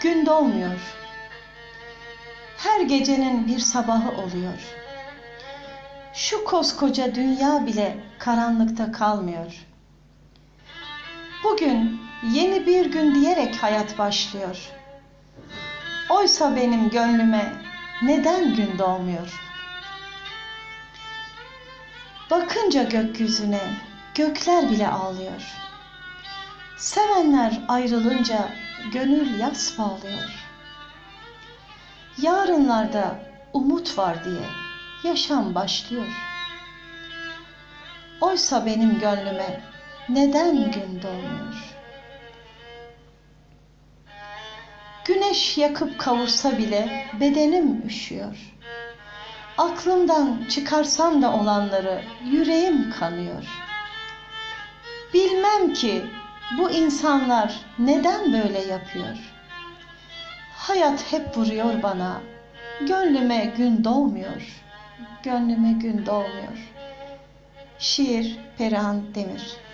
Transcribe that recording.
gün doğmuyor. Her gecenin bir sabahı oluyor. Şu koskoca dünya bile karanlıkta kalmıyor. Bugün yeni bir gün diyerek hayat başlıyor. Oysa benim gönlüme neden gün doğmuyor? Bakınca gökyüzüne gökler bile ağlıyor. Sevenler ayrılınca gönül yas bağlıyor. Yarınlarda umut var diye yaşam başlıyor. Oysa benim gönlüme neden gün doğmuyor? Güneş yakıp kavursa bile bedenim üşüyor. Aklımdan çıkarsam da olanları yüreğim kanıyor. Bilmem ki bu insanlar neden böyle yapıyor? Hayat hep vuruyor bana. Gönlüme gün doğmuyor. Gönlüme gün doğmuyor. Şiir Perihan Demir